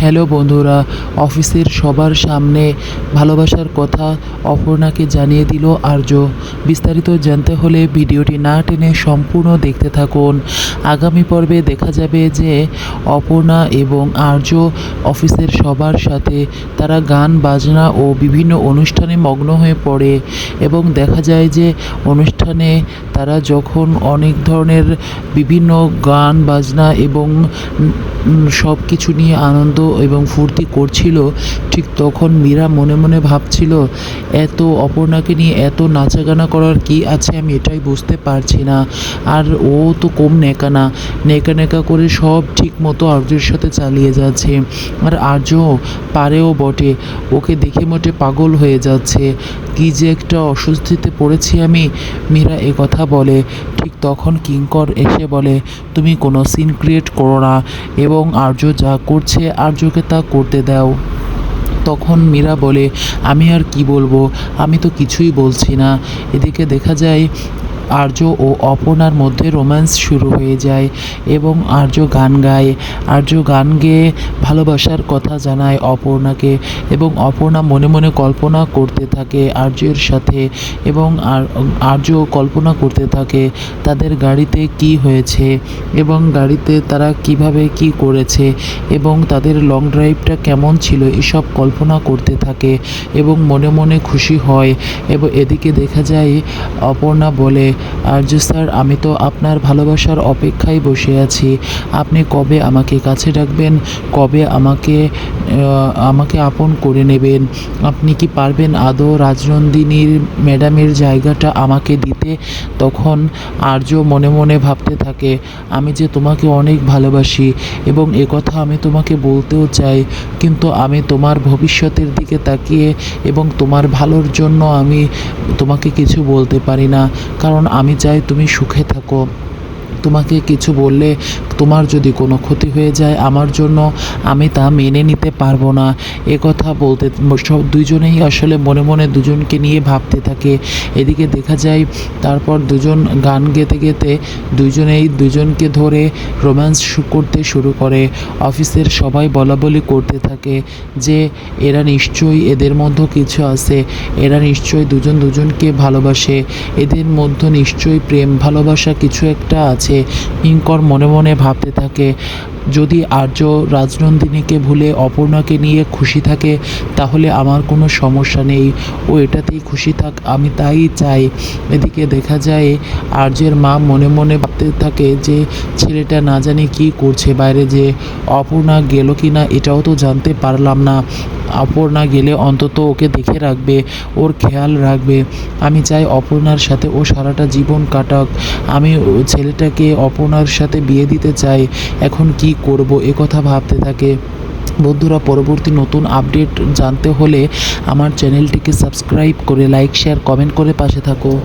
Hello বন্ধুরা, অফিসের সবার সামনে ভালোবাসার কথা অপর্ণাকে জানিয়ে দিল আর্য। বিস্তারিত জানতে হলে ভিডিওটি না টেনে সম্পূর্ণ দেখতে থাকুন। আগামী পর্বে দেখা যাবে যে অপর্ণা এবং আর্য অফিসের সবার সাথে তারা গান, বাজনা ও বিভিন্ন অনুষ্ঠানে মগ্ন হয়ে পড়ে এবং দেখা যায় যে অনুষ্ঠানে তারা যখন অনেক ধরনের বিভিন্ন গান, বাজনা এবং সব কিছু নিয়ে আনন্দ এবং ফুর্তি করছিল, ঠিক তখন মীরা মনে মনে ভাবছিল, এত অপর্ণাকে নিয়ে এত নাচাগানা করার কি আছে আমি এটাই বুঝতে পারছি না। আর ও তো কম নেকা না নেকা নেকা করে সব ঠিক মতো আর্যের সাথে চালিয়ে যাচ্ছে। আর আর্য পারেও বটে, ওকে দেখে মোটে পাগল হয়ে যাচ্ছে। কি যে একটা অস্বস্তিতে পড়েছি আমি, মীরা এ কথা বলে। ঠিক তখন কিঙ্কর এসে বলে, তুমি কোনো সিন ক্রিয়েট করো না। এবং আর্য যা করছে আর্যকে তা করতে দাও। তখন মীরা বলে, আমি আর কি বলব? আমি তো কিছুই বলছি না। এদিকে দেখা যায় আর্য ও অপর্ণার মধ্যে রোম্যান্স শুরু হয়ে যায় এবং আর্য গান গায়। আর্য গান গেয়ে ভালোবাসার কথা জানায় অপর্ণাকে এবং অপর্ণা মনে মনে কল্পনা করতে থাকে আর্যের সাথে এবং আর- আর্য কল্পনা করতে থাকে তাদের গাড়িতে কি হয়েছে এবং গাড়িতে তারা কীভাবে কি করেছে এবং তাদের লং ড্রাইভটা কেমন ছিল এসব কল্পনা করতে থাকে এবং মনে মনে খুশি হয়। এবং এদিকে দেখা যায় অপর্ণা বলে আর্য স্যার, আমি তো আপনার ভালোবাসার অপেক্ষায় বসে আছি। আপনি কবে আমাকে কাছে রাখবেন কবে আমাকে আমাকে আপন করে নেবেন? আপনি কি পারবেন আদৌ রাজনন্দিনীর ম্যাডামের জায়গাটা আমাকে দিতে? তখন আর্য মনে মনে ভাবতে থাকে, আমি যে তোমাকে অনেক ভালোবাসি এবং কথা আমি তোমাকে বলতেও চাই, কিন্তু আমি তোমার ভবিষ্যতের দিকে তাকিয়ে এবং তোমার ভালোর জন্য আমি তোমাকে কিছু বলতে পারি না। কারণ আমি চাই তুমি সুখে থাকো। তোমাকে কিছু বললে তোমার যদি কোনো ক্ষতি হয়ে যায় আমার জন্য, আমি তা মেনে নিতে পারব না। এ কথা বলতে সব দুজনেই আসলে মনে মনে দুজনকে নিয়ে ভাবতে থাকে। এদিকে দেখা যায়, তারপর দুজন গান গেতে গেতে দুজনেই দুজনকে ধরে রোম্যান্স করতে শুরু করে। অফিসের সবাই বলা বলি করতে থাকে যে, এরা নিশ্চয়ই এদের মধ্যে কিছু আছে। এরা নিশ্চয়ই দুজন দুজনকে ভালোবাসে। এদের মধ্যে নিশ্চয়ই প্রেম, ভালোবাসা কিছু একটা আছে। কিঙ্কর মনে মনে ভাবতে থাকে যদি আর্য রাজনন্দিনীকে ভুলে অপর্ণাকে নিয়ে খুশি থাকে, তাহলে আমার কোনো সমস্যা নেই। ও এটাতেই খুশি থাক, আমি তাই চাই। এদিকে দেখা যায়, আর্যের মা মনে মনে ভাবতে থাকে যে, ছেলেটা না জানি কী করছে বাইরে যে, অপর্ণা গেল কি না এটাও তো জানতে পারলাম না। অপর্ণা গেলে অন্তত ওকে দেখে রাখবে, ওর খেয়াল রাখবে। আমি চাই অপর্ণার সাথে ও সারাটা জীবন কাটাক। আমি ছেলেটাকে অপর্ণার সাথে বিয়ে দিতে চাই। এখন কি করব কথা ভাবতে থাকে। বন্ধুরা, পরবর্তী নতুন আপডেট জানতে হলে আমার চ্যানেলটিকে সাবস্ক্রাইব করে, লাইক, শেয়ার, কমেন্ট করে পাশে থাকো।